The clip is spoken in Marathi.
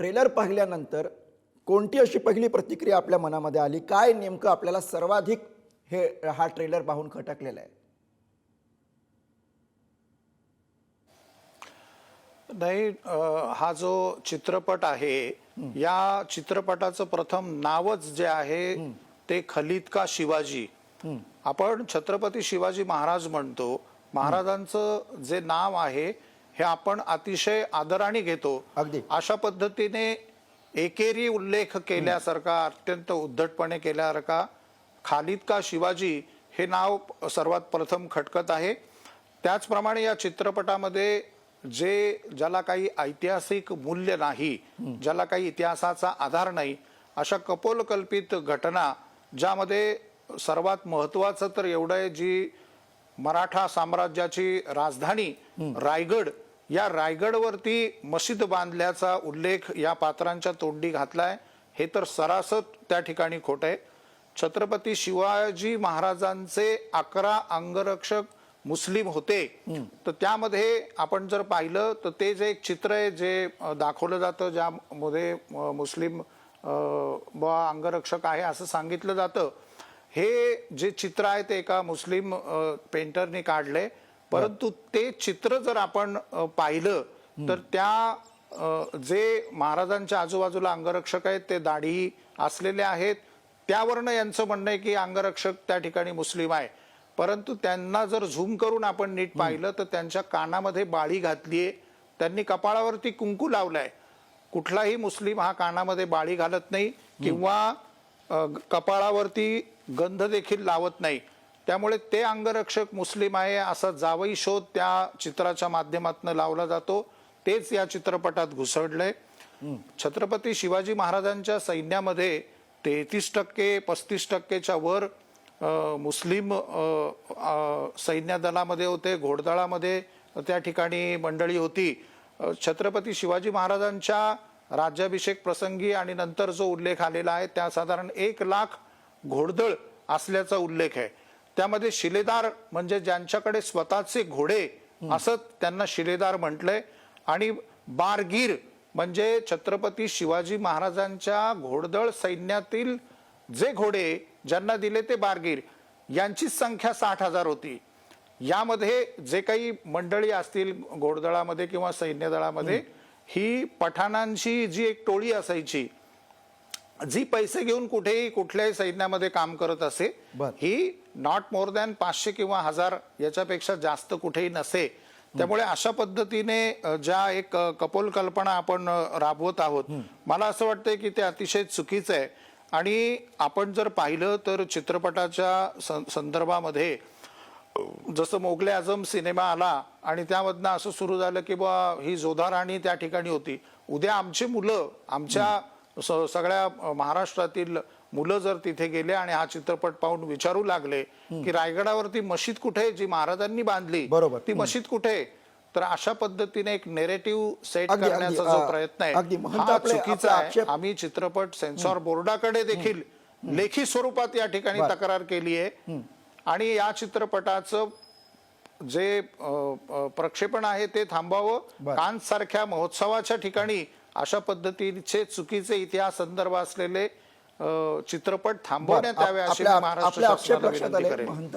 ट्रेलर पाहिल्यानंतर कोणती अशी पहिली प्रतिक्रिया आपल्या मनामध्ये आली? काय नेमकं आपल्याला सर्वाधिक हे हा ट्रेलर पाहून खटकलेला आहे? नाही हा जो चित्रपट आहे या चित्रपटाचं प्रथम नावच जे आहे ते खलिद का शिवाजी. आपण छत्रपती शिवाजी महाराज म्हणतो. महाराजांचं जे नाव आहे हे आपण अतिशय आदराने घेतो. अगदी. अशा पद्धतीने एकेरी उल्लेख केल्यासारखा अत्यंत उद्धटपणे केल्यासारखा खालिद का शिवाजी हे नाव सर्वात प्रथम खटकत आहे. त्याचप्रमाणे या चित्रपटामध्ये जे ज्याला काही ऐतिहासिक मूल्य नाही ज्याला काही इतिहासाचा आधार नाही अशा कपोलकल्पित घटना ज्यामध्ये सर्वात महत्वाचं तर एवढं आहे जी मराठा साम्राज्याची राजधानी रायगड या रायगडवरती मशीद बांधल्याचा उल्लेख या पात्रांच्या तोंडी घातलाय. हे तर सरासत त्या ठिकाणी खोट आहे. छत्रपती शिवाजी महाराजांचे अकरा अंगरक्षक मुस्लिम होते. तर त्यामध्ये आपण जर पाहिलं तर ते जे एक चित्र आहे जे दाखवलं जातं ज्यामध्ये मुस्लिम बुवा अंगरक्षक आहे असं सांगितलं जातं. हे जे चित्र आहे ते एका मुस्लिम पेंटरने काढले परंतु ते चित्र जर आपण पाहिलं तर त्या जे महाराजांच्या आजूबाजूला अंगरक्षक आहेत ते दाढी असलेले आहेत. त्यावरनं यांचं म्हणणं आहे की अंगरक्षक त्या ठिकाणी मुस्लिम आहे. परंतु त्यांना जर झूम करून आपण नीट पाहिलं तर त्यांच्या कानामध्ये बाळी घातलीये. त्यांनी कपाळावरती कुंकू लावलाय. कुठलाही मुस्लिम हा कानामध्ये बाळी घालत नाही किंवा कपाळावरती गंध देखील लावत नाही. त्यामुळे ते अंगरक्षक मुस्लिम आहे असा जावई शोध त्या चित्राच्या माध्यमातून लावला जातो. तेच या चित्रपटात घुसडलंय. छत्रपती शिवाजी महाराजांच्या सैन्यामध्ये तेहतीस टक्के पस्तीस टक्केच्या वर मुस्लिम सैन्यदलामध्ये सैन्य दलामध्ये होते घोडदळामध्ये त्या ठिकाणी मंडळी होती. छत्रपती शिवाजी महाराजांच्या राज्याभिषेक प्रसंगी आणि नंतर जो उल्लेख आलेला आहे त्या साधारण एक लाख घोडदळ असल्याचा उल्लेख आहे. त्यामध्ये शिलेदार म्हणजे ज्यांच्याकडे स्वतःचे घोडे असं त्यांना शिलेदार म्हटलंय. आणि बारगीर म्हणजे छत्रपती शिवाजी महाराजांच्या घोडदळ सैन्यातील जे घोडे ज्यांना दिले ते बारगीर यांचीच संख्या साठ हजार होती. यामध्ये जे काही मंडळी असतील घोडदळामध्ये किंवा सैन्य दळामध्ये ही पठाणांची जी एक टोळी असायची जी पैसे घेऊन कुठेही कुठल्याही सैन्यामध्ये काम करत असे बर. ही नॉट मोर दॅन पाचशे किंवा हजार याच्यापेक्षा जास्त कुठेही नसे. त्यामुळे अशा पद्धतीने अ, ज्या एक अ, कपोल कल्पना आपण अ, राबवत आहोत मला असं वाटतंय की ते अतिशय चुकीचं आहे. आणि आपण जर पाहिलं तर चित्रपटाच्या सं- संदर्भामध्ये जसं मोगले आझम सिनेमा आला आणि त्यामधनं असं सुरू झालं की बा ही जोधाराणी त्या ठिकाणी होती. उद्या आमची मुलं आमच्या स- सगळ्या महाराष्ट्रातील मुलं जर तिथे गेले आणि हा चित्रपट पाहून विचारू लागले की रायगडावरती मशीद कुठे आहे, जी महाराजांनी बांधली बरोबर. ती मशीद कुठे? तर अशा पद्धतीने एक नेरेटिव्ह सेट करण्याचा जो प्रयत्न. आहे हा चुकीचा आहे. आम्ही चित्रपट सेन्सॉर बोर्डाकडे देखील लेखी स्वरूपात या ठिकाणी तक्रार केली आहे. आणि या चित्रपटाचं जे प्रक्षेपण आहे ते थांबावं. कान सारख्या महोत्सवाच्या ठिकाणी अशा पद्धतीचे चुकीचे इतिहास संदर्भ असलेले चित्रपट थांबवण्यात. यावे अशी महाराष्ट्र शासनाला विनंती महंत